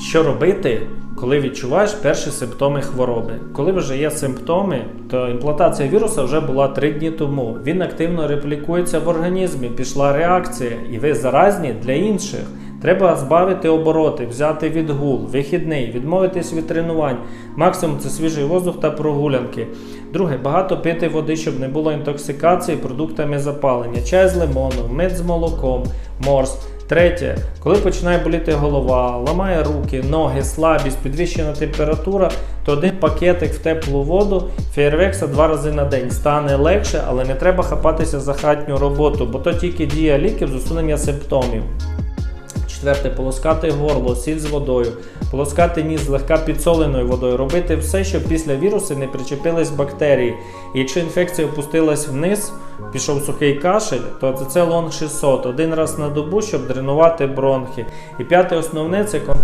Що робити, коли відчуваєш перші симптоми хвороби? Коли вже є симптоми, то імплантація віруса вже була 3 дні тому. Він активно реплікується в організмі, пішла реакція, і ви заразні для інших. Треба збавити обороти, взяти відгул, вихідний, відмовитись від тренувань. Максимум це свіжий воздух та прогулянки. Друге, багато пити води, щоб не було інтоксикації продуктами запалення, чай з лимоном, мед з молоком, морс. Третє, коли починає боліти голова, ламає руки, ноги, слабість, підвищена температура, то один пакетик в теплу воду фейервекса два рази на день стане легше, але не треба хапатися за хатню роботу, бо то тільки дія ліків з усунення симптомів. Четверте, полоскати горло, сіль з водою, полоскати ніс злегка підсоленою водою, робити все, щоб після вірусу не причепились бактерії. І якщо інфекція опустилась вниз, пішов сухий кашель, то це лонг 600 один раз на добу, щоб дренувати бронхи. І п'яте основне це контакт.